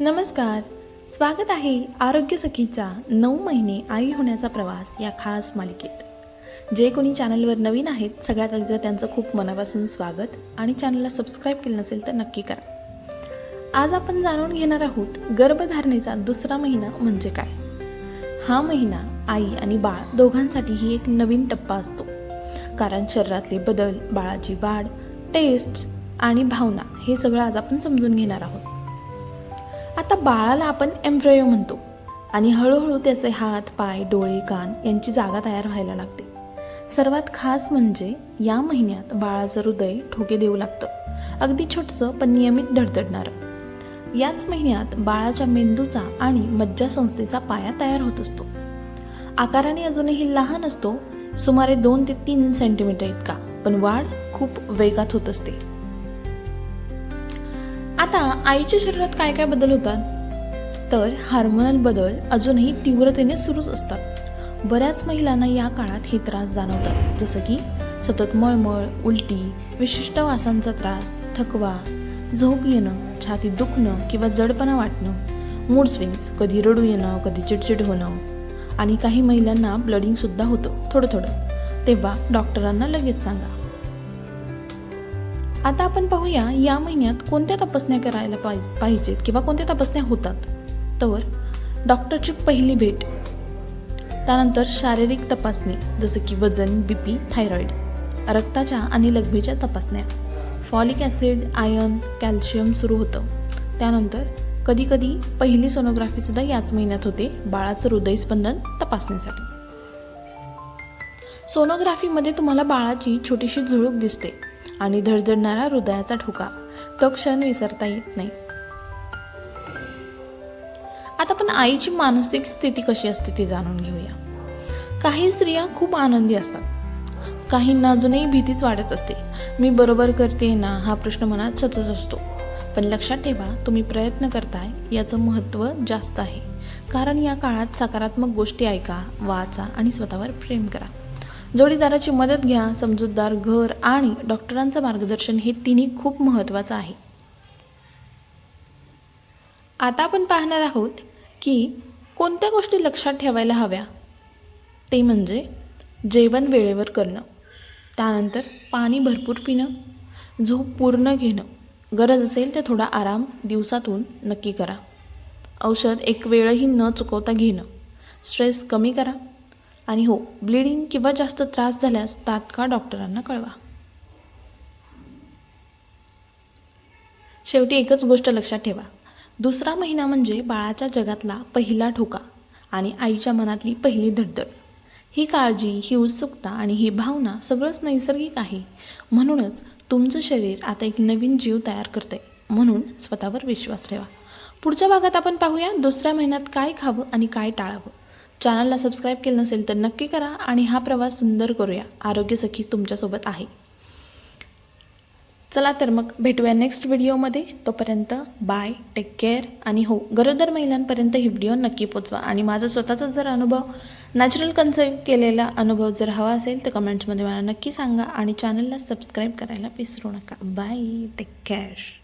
नमस्कार. स्वागत आहे आरोग्य सखीचा नऊ महिने आई होण्याचा प्रवास या खास मालिकेत. जे कोणी चॅनलवर नवीन आहेत सगळ्यात आधी त्यांचं खूप मनापासून स्वागत आणि चॅनलला सबस्क्राईब केलं नसेल तर नक्की करा. आज आपण जाणून घेणार आहोत गर्भधारणेचा दुसरा महिना म्हणजे काय? हा महिना आई आणि बाळ दोघांसाठीही एक नवीन टप्पा असतो. कारण शरीरातले बदल बाळाची वाढ टेस्ट आणि भावना हे सगळं आज आपण समजून घेणार आहोत. आता बाळाला आपण एम्ब्रयो म्हणतो. आणि हळूहळू त्याचे हात पाय डोळे कान यांची जागा तयार व्हायला लागते. सर्वात खास म्हणजे या महिन्यात बाळाचं हृदय ठोके देऊ लागतं. अगदी छोटसं पण नियमित धडधडणारं. याच महिन्यात बाळाच्या मेंदूचा आणि मज्जासंस्थेचा पाया तयार होत असतो. आकाराने अजूनही लहान असतो सुमारे दोन ते तीन सेंटीमीटर इतका पण वाढ खूप वेगात होत असते. आता आईच्या शरीरात काय काय बदल होतात? तर हार्मोनल बदल अजूनही तीव्रतेने सुरूच असतात. बऱ्याच महिलांना या काळात हे त्रास जाणवतात. जसं की सतत मळमळ उलटी विशिष्ट वासांचा त्रास थकवा झोप येणं छाती दुखणं किंवा जडपणा वाटणं मूड स्विंग्स कधी रडू येणं कधी चिडचिड होणं. आणि काही महिलांना ब्लडिंगसुद्धा होतं थोडं थोडं. तेव्हा डॉक्टरांना लगेच सांगा. आता आपण पाहूया या महिन्यात कोणत्या तपासण्या करायला पाहि पाहिजेत किंवा कोणत्या तपासण्या होतात? तर डॉक्टरची पहिली भेट. त्यानंतर शारीरिक तपासणी जसं की वजन बी पी थायरॉईड रक्ताच्या आणि लघवीच्या तपासण्या. फॉलिक ॲसिड आयर्न कॅल्शियम सुरू होतं. त्यानंतर कधीकधी पहिली सोनोग्राफीसुद्धा याच महिन्यात होते बाळाचं हृदयस्पंदन तपासण्यासाठी. सोनोग्राफीमध्ये तुम्हाला बाळाची छोटीशी झुळूक दिसते. आणि धडधडणारा हृदयाचा ठोका. तो क्षण विसरता येत नाही. आता पण आईची मानसिक स्थिती कशी असते ती जाणून घेऊया. काही स्त्रिया खूप आनंदी असतात. काहींना अजूनही भीतीच वाटत असते. मी बरोबर करते ना हा प्रश्न मनात सतत असतो. पण लक्षात ठेवा तुम्ही प्रयत्न करताय याचं महत्त्व जास्त आहे. कारण या काळात सकारात्मक गोष्टी ऐका वाचा आणि स्वतःवर प्रेम करा. जोडीदाराची मदत घ्या समजूतदार घर आणि डॉक्टरांचं मार्गदर्शन हे तिन्ही खूप महत्त्वाचं आहे. आता आपण पाहणार आहोत की कोणत्या गोष्टी लक्षात ठेवायला हव्या? ते म्हणजे जेवण वेळेवर करणं. त्यानंतर पाणी भरपूर पिणं. झोप पूर्ण घेणं. गरज असेल तर थोडा आराम दिवसातून नक्की करा. औषध एक वेळही न चुकवता घेणं. स्ट्रेस कमी करा. आणि हो ब्लिडिंग किंवा जास्त त्रास झाल्यास तात्काळ डॉक्टरांना कळवा. शेवटी एकच गोष्ट लक्षात ठेवा. दुसरा महिना म्हणजे बाळाच्या जगातला पहिला ठोका आणि आईच्या मनातली पहिली धडधड. ही काळजी ही उत्सुकता आणि ही भावना सगळंच नैसर्गिक आहे. म्हणूनच तुमचं शरीर आता एक नवीन जीव तयार करते म्हणून स्वतःवर विश्वास ठेवा. पुढच्या भागात आपण पाहूया दुसऱ्या महिन्यात काय खावं आणि काय टाळावं. चॅनलला सबस्क्राईब केलं नसेल तर नक्की करा आणि हा प्रवास सुंदर करूया. आरोग्य सखी तुमच्यासोबत आहे. चला तर मग भेटूया नेक्स्ट व्हिडिओमध्ये तोपर्यंत बाय टेक केअर आणि हो गरोदर महिलांपर्यंत ही व्हिडिओ नक्की पोचवा. आणि माझा स्वतःचा जर अनुभव नॅचरल कन्सेप्ट केलेला अनुभव जर हवा असेल तर कमेंट्समध्ये मला नक्की सांगा आणि चॅनलला सबस्क्राईब करायला विसरू नका. Bye take care